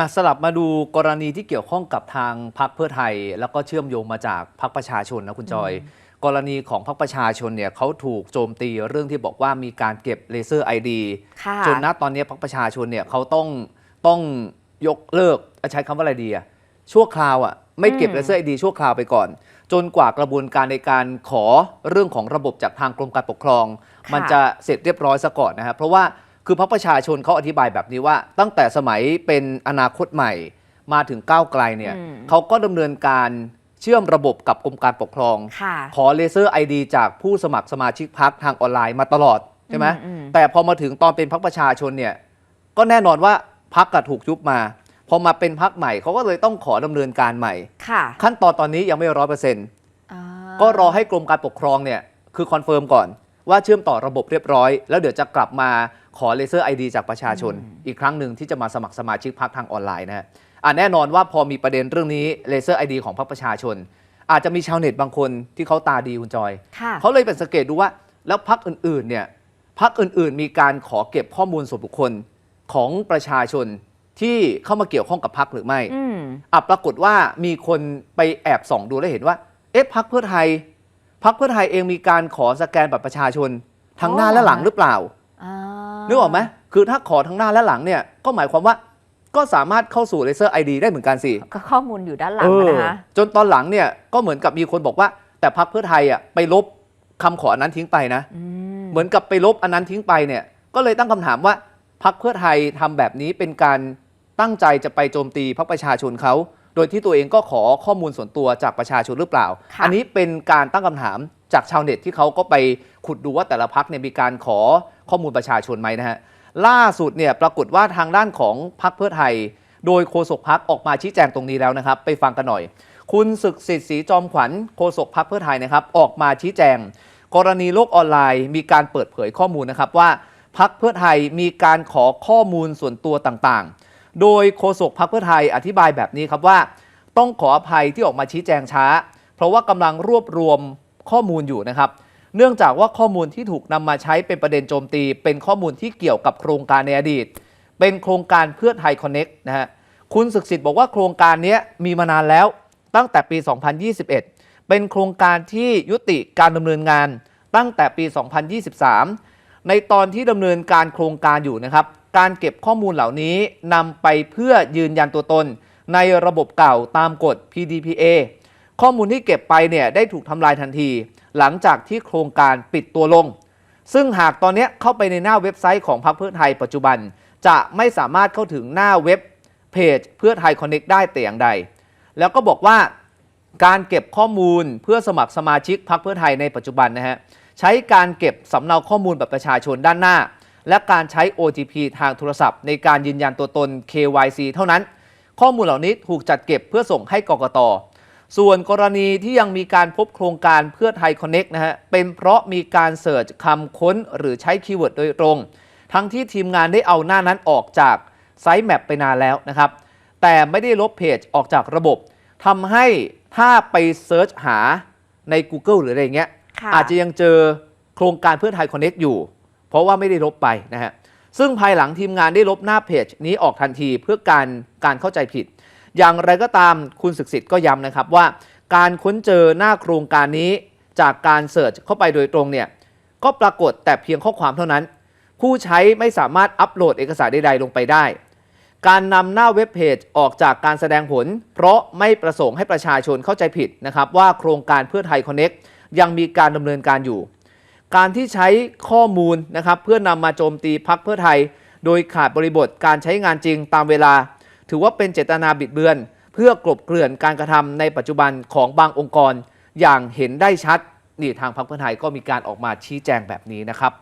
อะสลับมาดูกรณีที่เกี่ยวข้องกับทางพรรคเพื่อไทย แล้วก็เชื่อมโยงมาจากพรรคประชาชนนะคุณจอย กรณีของพรรคประชาชนเนี่ยเขาถูกโจมตีเรื่องที่บอกว่ามีการเก็บเลเซอร์ไอดีค่ะจนณตอนนี้พรรคประชาชนเนี่ยเขาต้องต้องยกเลิกใช้คำว่าอะไรดีอะชั่วคราวอะไม่เก็บอืมเลเซอร์ไอดีชั่วคราวไปก่อน จนกว่ากระบวนการในการขอเรื่องของระบบจากทางกรมการปกครอง มันจะเสร็จเรียบร้อยซะก่อนนะครับเพราะว่า คือพรรคประชาชนเขาอธิบายแบบนี้ว่า ตั้งแต่สมัยเป็นอนาคตใหม่มาถึงก้าวไกลเนี่ยอืมเขาก็ดำเนินการเชื่อมระบบกับกรมการปกครองค่ะขอเลเซอร์ไอดีจากผู้สมัครสมาชิกพักทางออนไลน์มาตลอดใช่ไหมอืมอืมแต่พอมาถึงตอนเป็นพักประชาชนเนี่ยก็แน่นอนว่าพักกถูกยุบมาพอมาเป็นพักใหม่เขาก็เลยต้องขอดำเนินการใหม่ค่ะขั้นตอนตอนนี้ยังไม่ร้อยเปอร์เซ็นต์อ่าก็รอให้กรมการปกครองเนี่ยคือคอนเฟิร์มก่อน ว่าเชื่อมต่อระบบเรียบร้อย แล้วเดี๋ยวจะกลับมาขอเลเซอร์ไอดีจากประชาชน อีกครั้งหนึ่งที่จะมาสมัครสมาชิกพักทางออนไลน์นะฮะอะแน่นอนว่าพอมีประเด็นเรื่องนี้เลเซอร์ไอดีของพรรคประชาชน อาจจะมีชาวเน็ตบางคนที่เขาตาดีคุณจอย ค่ะ เขาเลยเป็นสังเกตดูว่า แล้วพักอื่นๆเนี่ยพักอื่นๆ มีการขอเก็บข้อมูลส่วนบุคคลของประชาชนที่เข้ามาเกี่ยวข้องกับพักหรือไม่ อืม อะปรากฏว่ามีคนไปแอบส่องดูแล้วเห็นว่า เอ๊ะพักเพื่อไทย พักเพื่อไทยเองมีการขอสแกนบัตรประชาชนทั้งหน้าอ๋อและหลังหรือเปล่าอ่านึกออกไหมคือถ้าขอทั้งหน้าและหลังเนี่ยก็หมายความว่าก็สามารถเข้าสู่เลเซอร์ไอดีได้เหมือนกันสิก็ข้อมูลอยู่ด้านหลัเองอนะคะจนตอนหลังเนี่ยก็เหมือนกับมีคนบอกว่า แต่พักเพื่อไทยอะไปลบคำขออันนั้นทิ้งไปนะอืมเหมือนกับไปลบอันนั้นทิ้งไปเนี่ยก็เลยตั้งคำถามว่าพักเพื่อไทยทำแบบนี้เป็นการตั้งใจจะไปโจมตีพรรคประชาชนเขา โดยที่ตัวเองก็ขอข้อมูลส่วนตัวจากประชาชนหรือเปล่าค่ะอันนี้เป็นการตั้งคำถามจากชาวเน็ตที่เขาก็ไปขุดดูว่าแต่ละพักเนี่ยมีการขอข้อมูลประชาชนไหมนะฮะล่าสุดเนี่ยปรากฏว่าทางด้านของพักเพื่อไทย โดยโฆษกพักออกมาชี้แจงตรงนี้แล้วนะครับ ไปฟังกันหน่อย คุณศึกสิทธิ์ศรีจอมขวัญโฆษกพักเพื่อไทยนะครับ ออกมาชี้แจง กรณีโลกออนไลน์มีการเปิดเผยข้อมูลนะครับว่าพักเพื่อไทยมีการขอข้อมูลส่วนตัวต่างๆ โดยโฆษกพักเพื่อไทยอธิบายแบบนี้ครับว่า ต้องขออภัยที่ออกมาชี้แจงช้า เพราะว่ากำลังรวบรวมข้อมูลอยู่นะครับ เนื่องจากว่าข้อมูลที่ถูกนำมาใช้เป็นประเด็นโจมตี เป็นข้อมูลที่เกี่ยวกับโครงการในอดีต เป็นโครงการเพื่อไทยคอนเน็กนะฮะคุณศึกสิทธิ์บอกว่าโครงการนี้มีมานานแล้วตั้งแต่ปี 2021 เป็นโครงการที่ยุติการดำเนินงานตั้งแต่ปี 2023 ในตอนที่ดำเนินการโครงการอยู่นะครับ การเก็บข้อมูลเหล่านี้นำไปเพื่อยืนยันตัวตน ในระบบเก่าตามกฎ PDPA ข้อมูลที่เก็บไปเนี่ยได้ถูกทำลายทันที หลังจากที่โครงการปิดตัวลง ซึ่งหากตอนนี้เข้าไปในหน้าเว็บไซต์ของพรรคเพื่อไทยปัจจุบัน จะไม่สามารถเข้าถึงหน้าเว็บเพจเพื่อไทยคอนเน็กได้แต่อย่างใด แล้วก็บอกว่าการเก็บข้อมูลเพื่อสมัครสมาชิกพรรคเพื่อไทยในปัจจุบันนะฮะ ใช้การเก็บสำเนาข้อมูลแบบประชาชนด้านหน้า และการใช้ OTP ทางโทรศัพท์ ในการยืนยันตัวตน KYC เท่านั้น ข้อมูลเหล่านี้ถูกจัดเก็บเพื่อส่งให้กกตส่วนกรณีที่ยังมีการพบโครงการเพื่อไทยคอนเน็กนะฮะ เป็นเพราะมีการเสิร์ชคำค้นหรือใช้คีย์เวิร์ดโดยตรง ทั้งที่ทีมงานได้เอาหน้านั้นออกจากไซต์แมปไปนานแล้วนะครับ แต่ไม่ได้ลบเพจออกจากระบบทำให้ถ้าไปเซิร์ชหาใน Google หรืออะไรเงี้ย ค่ะอาจจะยังเจอโครงการเพื่อไทยคอนเน็กอยู่ เพราะว่าไม่ได้ลบไปนะฮะซึ่งภายหลังทีมงานได้ลบหน้าเพจนี้ออกทันทีเพื่อการการเข้าใจผิด อย่างไรก็ตามคุณศึกษิทธิ์ก็ย้ำนะครับว่า การค้นเจอหน้าโครงการนี้จากการเสิร์ชเข้าไปโดยตรงเนี่ยก็ปรากฏแต่เพียงข้อความเท่านั้น ผู้ใช้ไม่สามารถอัปโหลดเอกสารใดๆลงไปได้ การนำหน้าเว็บเพจออกจากการแสดงผล เพราะไม่ประสงค์ให้ประชาชนเข้าใจผิดนะครับว่าโครงการเพื่อไทยคอนเน็ก ยังมีการดำเนินการอยู่ การที่ใช้ข้อมูลนะครับเพื่อนำมาโจมตีพักเพื่อไทย โดยขาดบริบทการใช้งานจริงตามเวลา ถือว่าเป็นเจตนาบิดเบือน เพื่อกลบเกลื่อนการกระทำในปัจจุบันของบางองค์กร อย่างเห็นได้ชัดนี่ทางพรรคเพื่อไทยก็มีการออกมาชี้แจงแบบนี้นะครับ